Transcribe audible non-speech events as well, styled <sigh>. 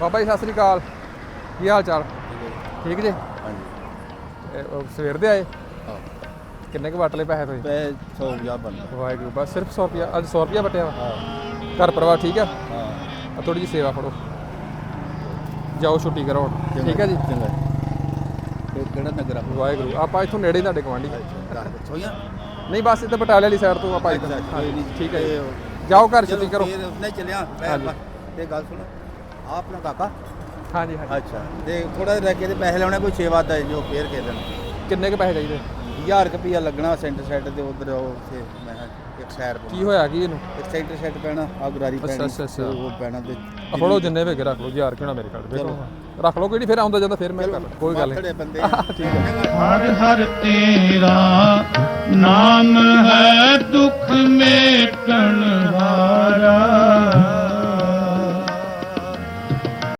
ਬਾਬਾ ਜੀ ਸਤਿ ਸ੍ਰੀ ਅਕਾਲ। ਕੀ ਹਾਲ ਚਾਲ? ਠੀਕ ਜੀ। ਹਾਂਜੀ। ਇਹ, ਉਹ ਸਵੇਰ ਦੇ ਆਏ? ਹਾਂ। ਕਿੰਨੇ ਕੁ ਵਟ ਲਏ ਪੈਸੇ ਤੁਸੀਂ? ਪੈ 150 ਬਣਦਾ ਵਾਹਿਗੁਰੂ ਬਸ ਸਿਰਫ 100 ਰੁਪਿਆ ਅੱਜ 100 ਰੁਪਿਆ ਵਟਿਆ ਵਾ? ਹਾਂ। ਘਰ ਪਰਿਵਾਰ ਠੀਕ ਆ? ਹਾਂ। ਆ ਥੋੜੀ ਜਿਹੀ ਸੇਵਾ ਫੜੋ ਜਾਓ ਛੁੱਟੀ ਕਰੋ ਹੁਣ। ਠੀਕ ਹੈ ਜੀ? ਚੰਗਾ ਇਹ ਕਿਹੜਾ ਨਗਰ ਆ? ਵਾਹਿਗੁਰੂ ਆਪਾਂ ਇੱਥੋਂ ਨੇੜੇ ਹੀ ਤੁਹਾਡੇ ਗਵਾਂਢੀ ਸੋਈਆਂ ਨਹੀਂ ਬਸ ਇੱਥੇ ਬਟਾਲੇ ਵਾਲੀ ਸਾਈਡ ਤੋਂ ਆਪਾਂ ਇੱਧਰ। ਹਾਂਜੀ, ਠੀਕ ਹੈ ਜੀ। ਜਾਓ ਘਰ ਛੁੱਟੀ ਕਰੋ। ਫਿਰ ਚੱਲਿਆ। ਹਾਂਜੀ। ਤੇ ਗੱਲ ਸੁਣ। ਆਹ ਆਪਣਾ ਕਾਕਾ? ਹਾਂਜੀ ਹਾਂਜੀ। ਅੱਛਾ ਤੇ ਥੋੜਾ ਰਹਿ ਕੇ ਤੇ ਪੈਸੇ ਲਾਉਣੇ ਕੋਈ ਸੇਵਾ ਦਾ ਜੋ ਫੇਰ ਕੇ ਦੇਣ। ਕਿੰਨੇ ਕੁ ਪੈਸੇ ਚਾਹੀਦੇ? 1000 ਰੁਪਿਆ ਲੱਗਣਾ ਸੈਂਟਰ ਸੈੱਟ ਤੇ ਉਧਰ ਉਹ ਉੱਥੇ ਮੈਂ ਕਿਹਾ ਇੱਕ ਸਾਈਡ ਕੀ ਹੋਇਆ ਕੀ ਇਹਨੂੰ? ਇੱਕ ਸੈਂਟਰ ਸੈੱਟ ਪੈਣਾ ਆ ਗੁਰਾਰੀ ਪੈਣੀ ਅੱਛਾ, ਅੱਛਾ। ਤੇ ਉਹ ਪੈਣਾ ਤੇ ਆ ਫੜੋ ਜਿੰਨੇ ਵੇਗੇ ਰੱਖ ਲਓ ਹਜ਼ਾਰ ਕਿਉਂ ਨਾ ਮੇਰੇ ਕੋਲ ਦੇਖੋ ਰੱਖ ਲਓ ਕਿਹੜੀ ਫਿਰ ਆਉਂਦਾ ਜਾਂਦਾ ਫਿਰ ਮੈਂ ਕਰ ਲਾਂ। ਕੋਈ ਗੱਲ ਨਹੀਂ ਮਾਥੜੇ <laughs> ਬੰਦੇ ਠੀਕ ਹੈ। ਹਰ ਹਰ ਤੇਰਾ ਨਾਮ ਹੈ ਦੁਖ